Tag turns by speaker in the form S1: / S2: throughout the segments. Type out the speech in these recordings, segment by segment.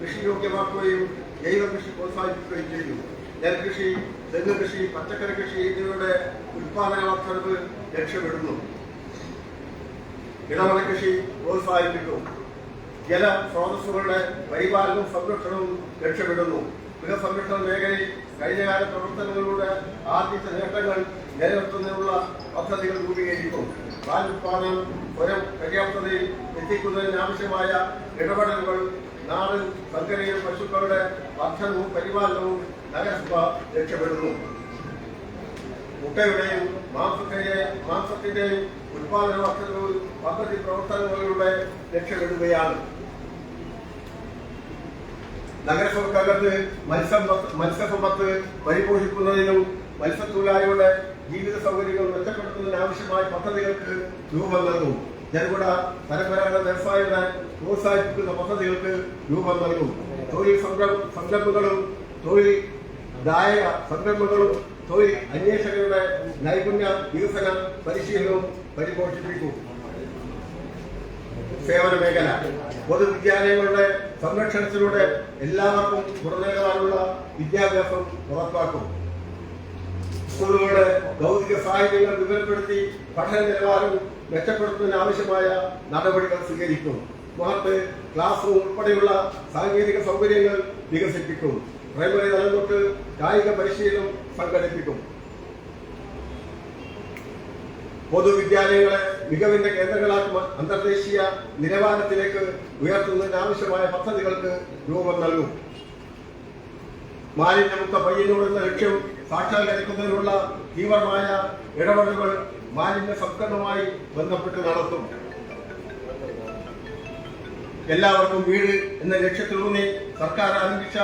S1: കൃഷിയോഗ്യമാക്കുകയും ജൈവ കൃഷി പ്രോത്സാഹിപ്പിക്കുകയും ചെയ്തു. നെൽകൃഷി തെങ്ങ് കൃഷി പച്ചക്കറി കൃഷി എന്നിവയുടെ ഉൽപാദന വർദ്ധനവ് ലക്ഷ്യമിടുന്നു. ഇടവള കൃഷി പ്രോത്സാഹിപ്പിക്കും ജല സ്രോതസ്സുകളുടെ പരിപാലനവും സംരക്ഷണവും ലക്ഷ്യമിടുന്നു. മൃഗസംരക്ഷണ മേഖലയിൽ കഴിഞ്ഞകാല പ്രവർത്തനങ്ങളിലൂടെ ആർജിച്ച നേട്ടങ്ങൾ നിലനിർത്തുന്നതിനുള്ള പദ്ധതികൾ രൂപീകരിക്കും പാൽ ഉൽപാദനം സ്വയം പര്യാപ്തതയിൽ എത്തിക്കുന്നതിന് ആവശ്യമായ ഇടപെടലുകൾ നാടൻ സങ്കരയിയ പശുക്കളുടെ വർധനവും പരിപാലനവും നഗരസഭ ലക്ഷ്യമിടുന്നു മുട്ടയുടെയും മാംസത്തിന്റെ മാംസത്തിന്റെയും ഉത്പാദന വർദ്ധനവ് പദ്ധതി പ്രവർത്തനങ്ങളിലൂടെ ലക്ഷ്യമിടുകയാണ് നഗരസഭക്കകത്ത് മത്സ്യ മത്സ്യസമ്പത്ത് പരിപോഷിക്കുന്നതിനും മത്സ്യത്തൊഴിലാളികളുടെ ജീവിത സൗകര്യങ്ങൾ മെച്ചപ്പെടുത്തുന്നതിനാവശ്യമായ പദ്ധതികൾക്ക് രൂപം നൽകും ചെറുകിട പരമ്പരാഗത വ്യവസായങ്ങളെ പ്രോത്സാഹിപ്പിക്കുന്ന പദ്ധതികൾക്ക് രൂപം നൽകും. തൊഴിൽ സംരം- സംരംഭങ്ങളും തൊഴിൽ ദായക സംരംഭങ്ങളും തൊഴിൽ അന്വേഷകരുടെ നൈപുണ്യ വികസന പരിശീലനവും പരിപോഷിപ്പിക്കും. സേവന മേഖല പൊതുവിദ്യാലയങ്ങളുടെ സംരക്ഷണത്തിലൂടെ എല്ലാവർക്കും പുറത്തേക്കാനുള്ള വിദ്യാഭ്യാസം ഉറപ്പാക്കും. സ്കൂളുകളുടെ ഭൗതിക സാഹചര്യങ്ങൾ വിവരപ്പെടുത്തി പഠന നിലവാരം മെച്ചപ്പെടുത്തുന്നതിന് ആവശ്യമായ നടപടികൾ സ്വീകരിക്കും. മുഖത്ത് ക്ലാസ് റൂം ഉൾപ്പെടെയുള്ള സാങ്കേതിക സൗകര്യങ്ങൾ വികസിപ്പിക്കും. പ്രൈമറി തലം തൊട്ട് കായിക പരിശീലനം സംഘടിപ്പിക്കും. പൊതുവിദ്യാലയങ്ങളെ മികവിന്റെ കേന്ദ്രങ്ങളാക്കി അന്തർദേശീയ നിലവാരത്തിലേക്ക് ഉയർത്തുന്നതിന് ആവശ്യമായ പദ്ധതികൾക്ക് രൂപം നൽകും. മാലിന്യമുക്ത പയ്യന്നൂർ എന്ന ലക്ഷ്യം സാക്ഷാത്കരിക്കുന്നതിനുള്ള തീവ്രമായ ഇടപെടലുകൾ മാലിന്യ സംസ്കരണവുമായി ബന്ധപ്പെട്ട് നടത്തും. എല്ലാവർക്കും വീട് എന്ന ലക്ഷ്യത്തിലൂന്നി സർക്കാർ ആരംഭിച്ച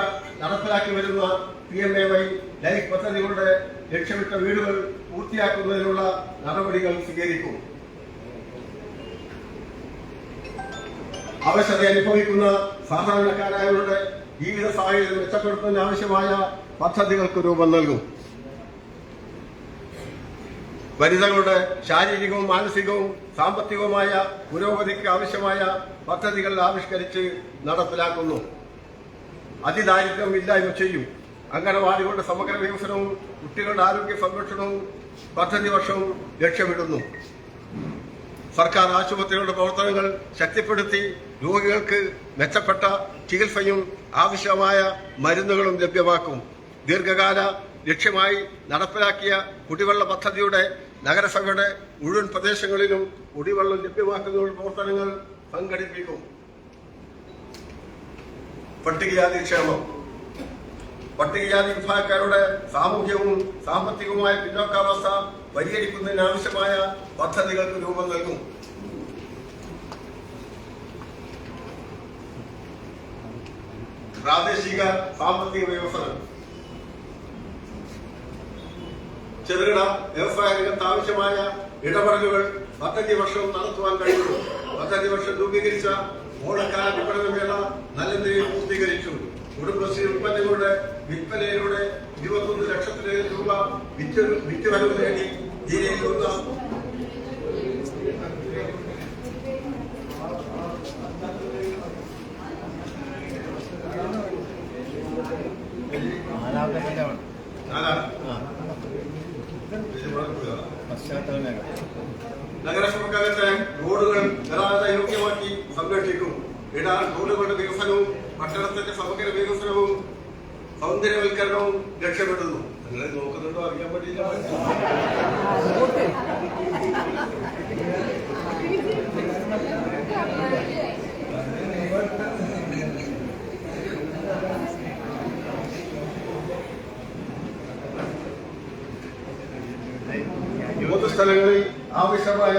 S1: നടപ്പിലാക്കി വരുന്ന P M A Y life പദ്ധതികളുടെ ലക്ഷ്യമിട്ട വീടുകൾ പൂർത്തിയാക്കുന്നതിനുള്ള നടപടികൾ സ്വീകരിക്കും. അവശത അനുഭവിക്കുന്ന സാധാരണക്കാരായവരുടെ ജീവിത സാഹചര്യം മെച്ചപ്പെടുത്തുന്നതിന് ആവശ്യമായ പദ്ധതികൾക്ക് രൂപം നൽകും. വനിതകളുടെ ശാരീരികവും മാനസികവും സാമ്പത്തികവുമായ പുരോഗതിക്ക് ആവശ്യമായ പദ്ധതികൾ ആവിഷ്കരിച്ച് നടപ്പിലാക്കുന്നു. അതിദാരിദ്ര്യം ഇല്ലായ്മ ചെയ്യും. അംഗനവാടികളുടെ സമഗ്ര വികസനവും കുട്ടികളുടെ ആരോഗ്യ സംരക്ഷണവും പദ്ധതി വർഷവും ലക്ഷ്യമിടുന്നു. സർക്കാർ ആശുപത്രികളുടെ പ്രവർത്തനങ്ങൾ ശക്തിപ്പെടുത്തി രോഗികൾക്ക് മെച്ചപ്പെട്ട ചികിത്സയും ആവശ്യമായ മരുന്നുകളും ലഭ്യമാക്കും. ദീർഘകാല ലക്ഷ്യമായി നടപ്പിലാക്കിയ കുടിവെള്ള പദ്ധതിയുടെ നഗരസഭയുടെ മുഴുവൻ പ്രദേശങ്ങളിലും കുടിവെള്ളം ലഭ്യമാക്കുന്ന പ്രവർത്തനങ്ങൾ സംഘടിപ്പിക്കും. പട്ടികജാതി ക്ഷേമം. പട്ടികജാതി വിഭാഗക്കാരുടെ സാമൂഹ്യവും സാമ്പത്തികവുമായ പിന്നോക്കാവസ്ഥ പരിഹരിക്കുന്നതിന് ആവശ്യമായ പദ്ധതികൾക്ക് രൂപം നൽകും. പ്രാദേശിക സാമ്പത്തിക വികസനം ചെറുകിട വ്യവസായ രംഗത്ത് ആവശ്യമായ ഇടപെടലുകൾ പദ്ധതി വർഷം നടത്തുവാൻ കഴിയുന്നു. പദ്ധതി വർഷം രൂപീകരിച്ച ഓണക്കാല വിപണന മേള നല്ല നിലയിൽ പൂർത്തീകരിച്ചു. കുടുംബശ്രീ ഉൽപ്പന്നങ്ങളുടെ വിൽപ്പനയിലൂടെ ഇരുപത്തൊന്ന് ലക്ഷത്തിലേറെ രൂപ വിറ്റ് വിറ്റുവരവ് നേടി നിങ്ങൾ നോക്കുന്നുണ്ടോ അറിയാൻ വേണ്ടിയില്ല സ്ഥലങ്ങളിൽ ആവശ്യമായ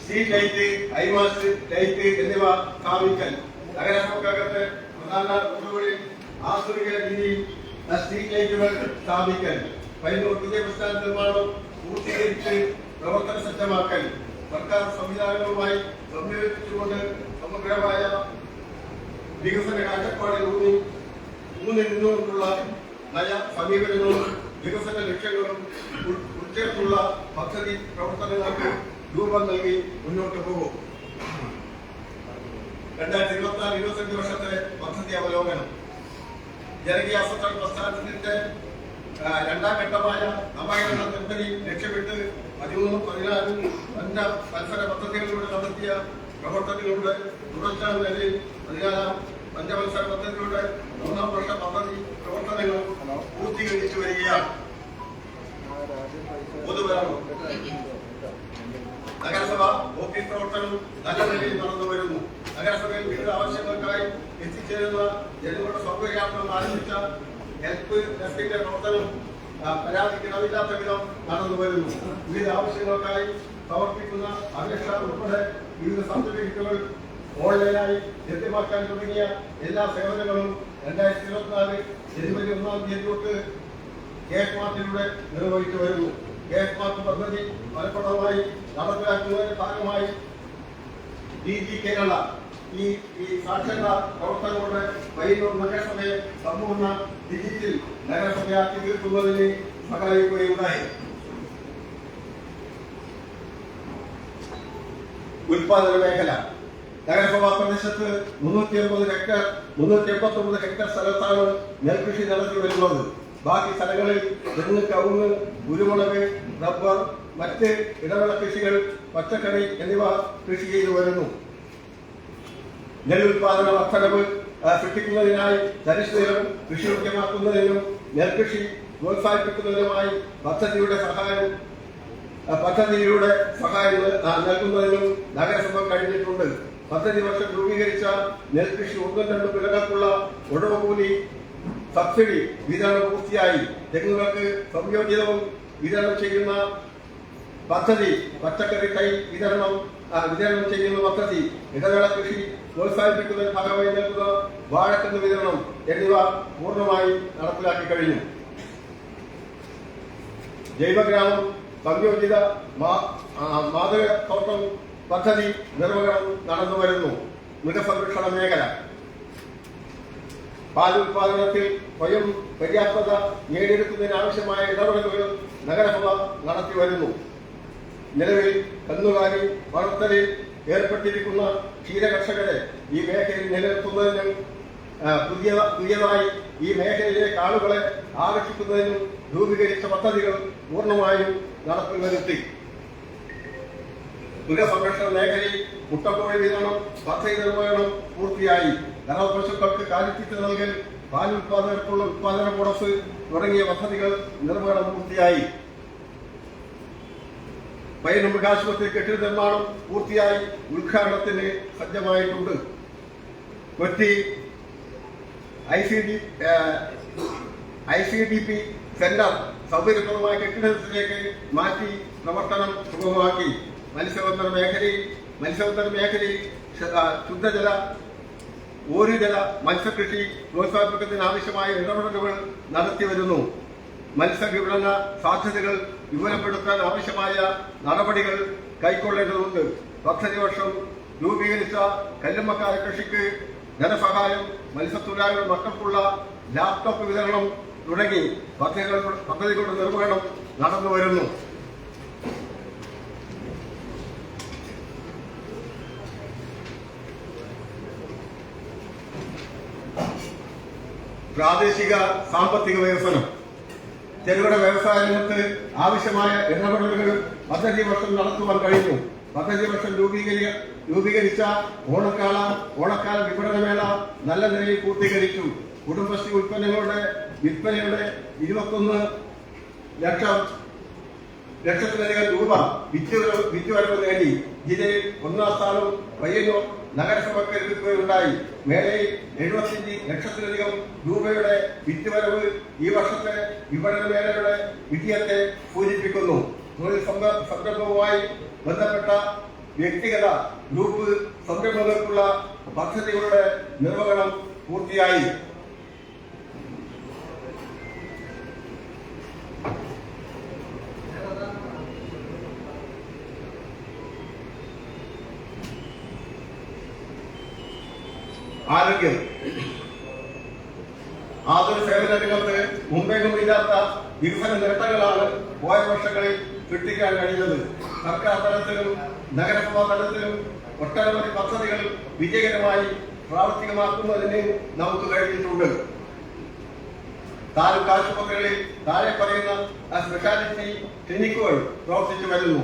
S1: സ്ട്രീറ്റ് ലൈറ്റ് ഐമാസ്റ്റ് ലൈറ്റ് എന്നിവ സ്ഥാപിക്കൽ. നഗരങ്ങൾക്കകത്ത് പ്രധാന റോഡുകളിൽ ആധുനിക രീതിയിൽ സ്ട്രീറ്റ് ലൈറ്റുകൾ സ്ഥാപിക്കൽ. പൈനൂർ പുതിയ ബസ് നിർമ്മാണം പൂർത്തീകരിച്ച് പ്രവർത്തന സജ്ജമാക്കൽ സർക്കാർ സംവിധാനങ്ങളുമായി സംയോജിപ്പിച്ചുകൊണ്ട് സമഗ്രമായ വികസന കാഴ്ചപ്പാടിലൂന്നി ഊന്നി നിന്നുകൊണ്ടുള്ള നയ സമീപനങ്ങളും വികസന ലക്ഷ്യങ്ങളും ഉൾ- ഉൾച്ചേർത്തുള്ള പദ്ധതി പ്രവർത്തനങ്ങൾക്ക് രൂപം നൽകി മുന്നോട്ട് പോകും. രണ്ടായിരത്തി ഇരുപത്തി വർഷത്തെ പദ്ധതി വർഷം ജനകീയ അസംബ്ലി പ്രസ്ഥാനത്തിന്റെ രണ്ടാം ഘട്ടമായ നവായന നിർമ്മിതി ലക്ഷ്യമിട്ട് പതിമൂന്ന് പതിനാലും അഞ്ച മത്സര പദ്ധതികളിലൂടെ നടത്തിയ പ്രവർത്തനങ്ങളുടെ തുടർച്ചാ നിലയിൽ പതിനാലാം പഞ്ചമത്സര പദ്ധതിയുടെ മൂന്നാം വർഷ പദ്ധതി പ്രവർത്തനങ്ങൾ പൂർത്തീകരിച്ചു വരികയാണ്. നഗരസഭ ഓഫീസ് പ്രവർത്തനം നല്ല നിലയിൽ നടന്നു നഗരസഭയിൽ വിവിധ ആവശ്യങ്ങൾക്കായി എത്തിച്ചേരുന്ന ജനങ്ങളുടെ സൗകര്യാർത്ഥം ആരംഭിച്ച ഹെൽപ്പ് ഡെസ്കിന്റെ പ്രവർത്തനം ആ, പരാതിക്കിടമില്ലാത്ത വിധം നടന്നു വരുന്നു. വിവിധ ആവശ്യങ്ങൾക്കായി സമർപ്പിക്കുന്ന അപേക്ഷ ഉൾപ്പെടെ വിവിധ സർട്ടിഫിക്കറ്റുകൾ ഓൺലൈനായി ലഭ്യമാക്കാൻ തുടങ്ങിയ എല്ലാ സേവനങ്ങളും രണ്ടായിരത്തി ഇരുപത്തിനാല് ജനുവരി ഒന്നാം തീയതി തൊട്ട് കേസ് മാർട്ടിലൂടെ നിർവഹിച്ചു വരുന്നു. കേസ് മാർട്ട് പദ്ധതി ഫലപ്രദമായി നടപ്പിലാക്കുന്നതിന്റെ ഭാഗമായി ഡി ജി കേരള ഈ ഈ സാക്ഷരതാ പ്രവർത്തകരുടെ വൈകുന്നൂർ നഗരസഭയെ സമ്പൂർണ ഡിജിറ്റൽ നഗരസഭയാക്കി തീർക്കുന്നതിന് സഹായിക്കുകയുണ്ടായി ഉൽപാദന മേഖല. നഗരസഭാ പ്രദേശത്ത് മുന്നൂറ്റി എൺപത് ഹെക്ടർ മുന്നൂറ്റി എൺപത്തി ഒമ്പത് ഹെക്ടർ സ്ഥലത്താണ് നെൽകൃഷി നടത്തി വരുന്നത്. ബാക്കി സ്ഥലങ്ങളിൽ തെങ്ങ് കവുങ്ങ് കുരുമുളക് റബ്ബർ മറ്റ് ഇടവിള കൃഷികൾ പച്ചക്കറി എന്നിവ കൃഷി ചെയ്തു വരുന്നു. നെല്ലുൽപാദന വർധനവ് സൃഷ്ടിക്കുന്നതിനായി സൃഷ്ടിക്കുന്നതിനായി കൃഷി കൃഷിയോഗ്യമാക്കുന്നതിനും നെൽകൃഷി പ്രോത്സാഹിപ്പിക്കുന്നതിനുമായി പദ്ധതിയുടെ സഹായം പദ്ധതിയുടെ സഹായം നൽ- നൽകുന്നതിനും നഗരസഭ കഴിഞ്ഞിട്ടുണ്ട്. പദ്ധതി വർഷം രൂപീകരിച്ച നെൽകൃഷി ഒന്നും രണ്ടും വിളകൾക്കുള്ള ഉടമകൂലി സബ്സിഡി വിതരണം പൂർത്തിയായി. തെങ്ങുകൾക്ക് സംയോജിതവും വിതരണം ചെയ്യുന്ന പദ്ധതി പച്ചക്കറി തൈ വിതരണം വിതരണം ചെയ്യുന്ന പദ്ധതി ഇടവേള കൃഷി പ്രോത്സാഹിപ്പിക്കുന്നതിന് ഭാഗമായി നൽകുന്ന വാഴക്കന്ന് വിതരണം എന്നിവ പൂർണമായി നടപ്പിലാക്കി കഴിഞ്ഞു. ജൈവഗ്രാമം സംയോജിത മാതൃക തോട്ടം പദ്ധതി നിർവഹണം നടന്നു വരുന്നു. മൃഗസംരക്ഷണ മേഖല. പാൽ ഉൽപാദനത്തിൽ സ്വയം പര്യാപ്തത നേടിയെടുക്കുന്നതിന് ആവശ്യമായ ഇടപെടലുകൾ നഗരസഭ നടത്തി വരുന്നു. നിലവിൽ കന്നുകാലി വളർത്തലിൽ ഏർപ്പെട്ടിരിക്കുന്ന ക്ഷീരകർഷകരെ ഈ മേഖലയിൽ നിലനിർത്തുന്നതിനും പുതിയ പുതിയതായി ഈ മേഖലയിലെ കാളുകളെ ആകർഷിക്കുന്നതിനും രൂപീകരിച്ച പദ്ധതികൾ പൂർണമായും നടപ്പിൽ വരുത്തി മൃഗസംരക്ഷണ മേഖലയിൽ മുട്ടക്കോഴി വിതരണം പദ്ധതി നിർവഹണം പൂർത്തിയായി. കറവ പശുക്കൾക്ക് കാലിത്തീറ്റ നൽകൽ പാൽ ഉൽപാദനത്തിനുള്ള ഉൽപാദന ബോണസ് തുടങ്ങിയ പദ്ധതികൾ നിർവഹണം പൂർത്തിയായി. മൃഗാശുപത്രി കെട്ടിട നിർമ്മാണം പൂർത്തിയായി ഉദ്ഘാടനത്തിന് സജ്ജമായിട്ടുണ്ട്. Kochi I C D I C D P centre സൗകര്യപ്രദമായ കെട്ടിടത്തിലേക്ക് മാറ്റി പ്രവർത്തനം സുഗമമാക്കി. മത്സ്യബന്ധന മേഖലയിൽ മത്സ്യബന്ധന മേഖലയിൽ ശുദ്ധജല ഊരുജല മത്സ്യകൃഷി പ്രോത്സാഹിപ്പിക്കുന്നതിന് ആവശ്യമായ ഇടപെടലുകൾ നടത്തി വരുന്നു മത്സ്യവിപണന സാധ്യതകൾ വിപുലപ്പെടുത്താൻ ആവശ്യമായ നടപടികൾ കൈക്കൊള്ളേണ്ടതുണ്ട്. പദ്ധതിവർഷം രൂപീകരിച്ച കല്ലുമ്മക്കാല കൃഷിക്ക് ധനസഹായം മത്സ്യത്തൊഴിലാളികൾ മക്കൾക്കുള്ള ലാപ്ടോപ്പ് വിതരണം തുടങ്ങി പദ്ധതികൾ പദ്ധതികളുടെ നിർവഹണം നടന്നു വരുന്നു. പ്രാദേശിക സാമ്പത്തിക വികസനം. ചെറുകിട വ്യവസായ രംഗത്ത് ആവശ്യമായ ഇടപെടലുകൾ പദ്ധതി വർഷം നടത്തുവാൻ കഴിഞ്ഞു. പദ്ധതി വർഷം രൂപീകരിക്ക രൂപീകരിച്ച ഓണക്കാല ഓണക്കാല വിപണനമേള നല്ല നിലയിൽ പൂർത്തീകരിച്ചു. കുടുംബശ്രീ ഉൽപ്പന്നങ്ങളുടെ വിൽപ്പനയുടെ ഇരുപത്തൊന്ന് ലക്ഷം ലക്ഷത്തിലധികം രൂപ വിദ്യുവരവ് നേടി. ജില്ലയിൽ ഒന്നാം സ്ഥാനം പയ്യന്നൂർ നഗരസഭയ്ക്ക് ലഭിക്കുകയുണ്ടായി മേളയിൽ എഴുപത്തിയഞ്ച് ലക്ഷത്തിലധികം രൂപയുടെ വിറ്റുവരവ് ഈ വർഷത്തെ വിപണന മേളയുടെ വിജയത്തെ സൂചിപ്പിക്കുന്നു. തൊഴിൽ സംരംഭവുമായി ബന്ധപ്പെട്ട വ്യക്തിഗത ഗ്രൂപ്പ് സംരംഭങ്ങൾക്കുള്ള പദ്ധതികളുടെ നിർവഹണം പൂർത്തിയായി ആരോഗ്യം ആതുര സേവന രംഗത്ത് മുമ്പെങ്ങും ഇല്ലാത്ത വികസന നേട്ടങ്ങളാണ് പോയ വർഷങ്ങളിൽ സൃഷ്ടിക്കാൻ കഴിഞ്ഞത്. സർക്കാർ തലത്തിലും നഗരസഭാ തലത്തിലും ഒട്ടനവധി പദ്ധതികൾ വിജയകരമായി പ്രാവർത്തികമാക്കുന്നതിന് നമുക്ക് കഴിഞ്ഞിട്ടുണ്ട്. താലൂക്ക് ആശുപത്രികളിൽ താഴെ പറയുന്ന സ്പെഷ്യാലിറ്റി ക്ലിനിക്കുകൾ പ്രവർത്തിച്ചു വരുന്നു.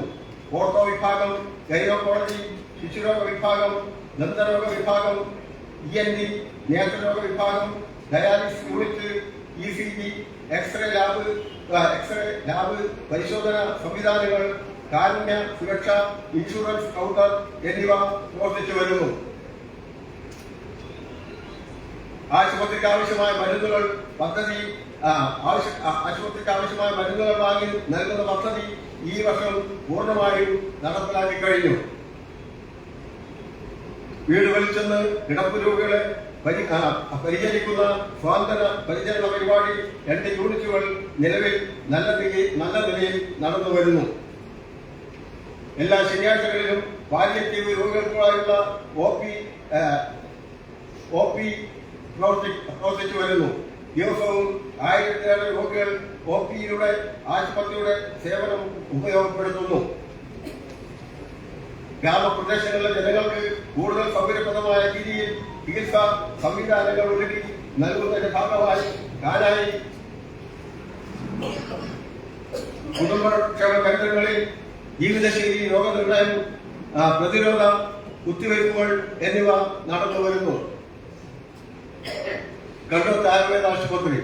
S1: ഓർത്തോ വിഭാഗം ഗൈനോക്കോളജി ശിശുരോഗ വിഭാഗം ദന്തരോഗ വിഭാഗം ഇ എൻ ഡി നേത്രരോഗ വിഭാഗം dialysis unit E C G x-ray lab x-ray lab പരിശോധന സംവിധാനങ്ങൾ കാരുണ്യ സുരക്ഷ ഇൻഷുറൻസ് കൗണ്ടർ എന്നിവ പ്രവർത്തിച്ചു വരുന്നു. ആശുപത്രിക്ക് ആവശ്യമായ മരുന്നുകൾ പദ്ധതി ആശുപത്രിക്ക് ആവശ്യമായ മരുന്നുകൾ വാങ്ങി നൽകുന്ന പദ്ധതി ഈ വർഷം പൂർണമായും നടപ്പിലാക്കി കഴിഞ്ഞു. വീടുകളിൽ ചെന്ന് കിടപ്പ് രോഗികളെ പരിചരിക്കുന്ന സ്വാതന്ത്ര്യ പരിചരണ പരിപാടി രണ്ട് യൂണിറ്റുകൾ നിലവിൽ നല്ല നല്ല നിലയിൽ നടന്നു വരുന്നു. എല്ലാ ശനിയാഴ്ചകളിലും പാലിയേറ്റീവ് രോഗികൾക്കുള്ള ഒ പി ഒ പി പ്രവർത്തി പ്രവർത്തിച്ചു വരുന്നു. ദിവസവും ആയിരത്തിലേറെ രോഗികൾ ഒ പിയിലൂടെ ആശുപത്രിയുടെ സേവനം ഉപയോഗപ്പെടുത്തുന്നു. ഗ്രാമപ്രദേശങ്ങളിലെ ജനങ്ങൾക്ക് കൂടുതൽ സൗകര്യപ്രദമായ രീതിയിൽ ചികിത്സാ സംവിധാനങ്ങൾ ഒരുക്കി നൽകുന്നതിന്റെ ഭാഗമായി കാലായി കുടുംബക്ഷേമ കേന്ദ്രങ്ങളിൽ ജീവിതശൈലി രോഗനിർണയം പ്രതിരോധ കുത്തിവയ്പ്പുകൾ എന്നിവ നടന്നു വരുന്നു. കണ്ണൂർ ആയുർവേദ ആശുപത്രി.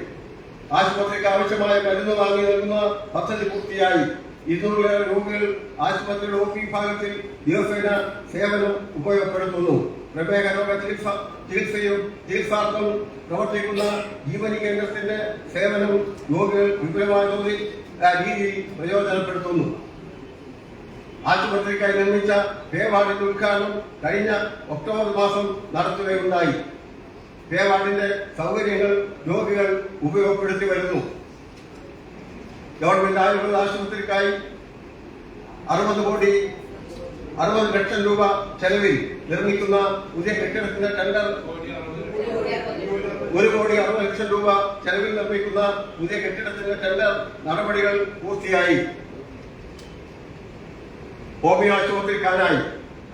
S1: ആശുപത്രിക്ക് ആവശ്യമായ മരുന്ന് വാങ്ങി നൽകുന്ന പദ്ധതി പൂർത്തിയായി. ഇരുന്നൂറിലേറെ രോഗികൾ ആശുപത്രിയുടെ ഒ പി വിഭാഗത്തിൽ ദിവസേന സേവനം ഉപയോഗപ്പെടുത്തുന്നു. പ്രമേഹ രോഗ ചികിത്സ ചികിത്സയും ചികിത്സാർത്ഥവും പ്രവർത്തിക്കുന്ന ജീവനി കേന്ദ്രത്തിന്റെ സേവനം രോഗികൾ വിപുലമായ തോതിൽ രീതിയിൽ പ്രയോജനപ്പെടുത്തുന്നു. ആശുപത്രിക്കായി നിർമ്മിച്ച പേവാർഡിന്റെ ഉദ്ഘാടനം കഴിഞ്ഞ ഒക്ടോബർ മാസം നടത്തുകയുണ്ടായി. പേവാർഡിന്റെ സൗകര്യങ്ങൾ രോഗികൾ ഉപയോഗപ്പെടുത്തി വരുന്നു. ഗവൺമെന്റ് ആയുർവേദ ആശുപത്രിക്കായി അറുപത് കോടി അറുപത് ലക്ഷം രൂപ ചെലവിൽ നിർമ്മിക്കുന്ന പുതിയ കെട്ടിടത്തിന്റെ ടെൻഡർ. ഒരു കോടി അറുപത് ലക്ഷം രൂപ ചെലവിൽ നിർമ്മിക്കുന്ന പുതിയ കെട്ടിടത്തിന്റെ ടെൻഡർ നടപടികൾ പൂർത്തിയായി. ഹോമിയോ ആശുപത്രിക്കാരായി.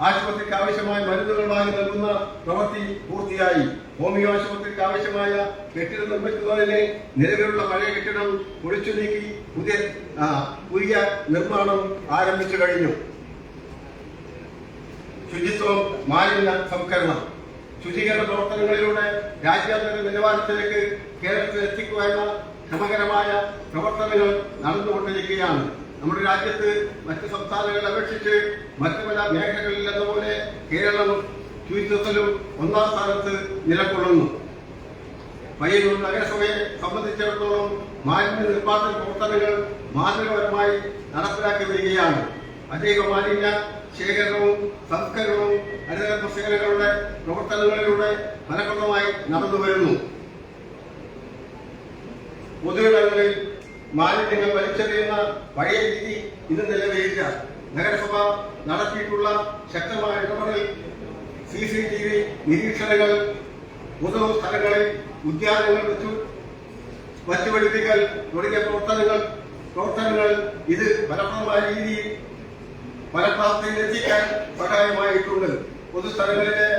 S1: ആശുപത്രിക്ക് ആവശ്യമായ മരുന്നുകൾ വാങ്ങി നൽകുന്ന പ്രവൃത്തി പൂർത്തിയായി. ഹോമിയോ ആശുപത്രിക്ക് ആവശ്യമായ കെട്ടിടം നിർമ്മിക്കുന്നതിലെ നിലവിലുള്ള പഴയ കെട്ടിടം പൊളിച്ചു നീക്കി പുതിയ പുതിയ നിർമ്മാണം ആരംഭിച്ചു കഴിഞ്ഞു. ശുചിത്വം മാലിന്യ സംസ്കരണം. ശുചീകരണ പ്രവർത്തനങ്ങളിലൂടെ രാജ്യാന്തര നിലവാരത്തിലേക്ക് കേരളത്തിൽ എത്തിക്കുവാനുള്ള ശ്രമകരമായ പ്രവർത്തനങ്ങൾ നടന്നുകൊണ്ടിരിക്കുകയാണ്. നമ്മുടെ രാജ്യത്ത് മറ്റ് സംസ്ഥാനങ്ങളെ അപേക്ഷിച്ച് മറ്റു പല മേഖലകളിൽ എന്നപോലെ കേരളവും കേരളം ശുചിത്വത്തിലും ഒന്നാം സ്ഥാനത്ത് നിലകൊള്ളുന്നു. പയ്യന്നൂർ നഗരസഭയെ സംബന്ധിച്ചിടത്തോളം മാലിന്യ നിർമ്മാർജന പ്രവർത്തനങ്ങൾ മാതൃകപരമായി നടപ്പിലാക്കി വരികയാണ്. അധിക മാലിന്യ ശേഖരണവും സംസ്കരണവും ഹരിത കർഷകരുടെ പ്രവർത്തനങ്ങളിലൂടെ ഫലപ്രദമായി നടന്നു വരുന്നു. പൊതുയിടങ്ങളിൽ മാലിന്യങ്ങൾ വലിച്ചെറിയുന്ന പഴയ രീതി ഇത് നിലവിലില്ല. നഗരസഭ നടത്തിയിട്ടുള്ള ശക്തമായ ഇടപെടൽ സി സി ടി വി നിരീക്ഷണങ്ങൾ പൊതു സ്ഥലങ്ങളിൽ ഉദ്യാനങ്ങൾ വെച്ചു വച്ചുപിടിപ്പിക്കൽ തുടങ്ങിയ പ്രവർത്തനങ്ങൾ പ്രവർത്തനങ്ങൾ ഇത് ഫലപ്രദമായ രീതിയിൽ ഫലപ്രാപ്തിയിൽ സഹായമായിട്ടുണ്ട്. പൊതുസ്ഥലങ്ങളിലെ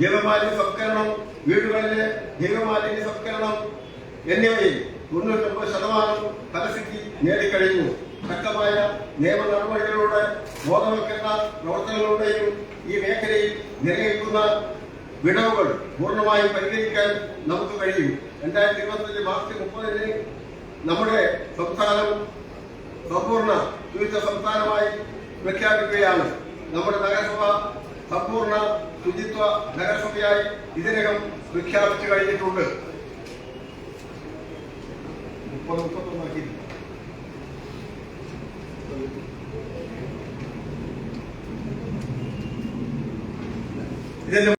S1: ജൈവമാലിന്യ സംസ്കരണം വീടുകളിലെ ജൈവമാലിന്യ സംസ്കരണം എന്നിവയിൽ തൊണ്ണൂറ്റൊമ്പത് ശതമാനം ഫലസിദ്ധി നേടിക്കഴിഞ്ഞു. ശക്തമായ നിയമ നടപടികളിലൂടെ ബോധവൽക്കരണ പ്രവർത്തനങ്ങളുടെയും ഈ മേഖലയിൽ നിലനിൽക്കുന്ന വിടവുകൾ പൂർണമായും പരിഹരിക്കാൻ നമുക്ക് കഴിയും. രണ്ടായിരത്തി ഇരുപത്തഞ്ച് മാർച്ച് മുപ്പതിന് നമ്മുടെ സംസ്ഥാനം സമ്പൂർണ ശുചിത്വ സംസ്ഥാനമായി പ്രഖ്യാപിക്കുകയാണ്. നമ്മുടെ നഗരസഭ സമ്പൂർണ ശുചിത്വ നഗരസഭയായി ഇതിനകം പ്രഖ്യാപിച്ചു കഴിഞ്ഞിട്ടുണ്ട്. മുപ്പത് മുപ്പത്തൊന്നാക്കി. ഇതിന്റെ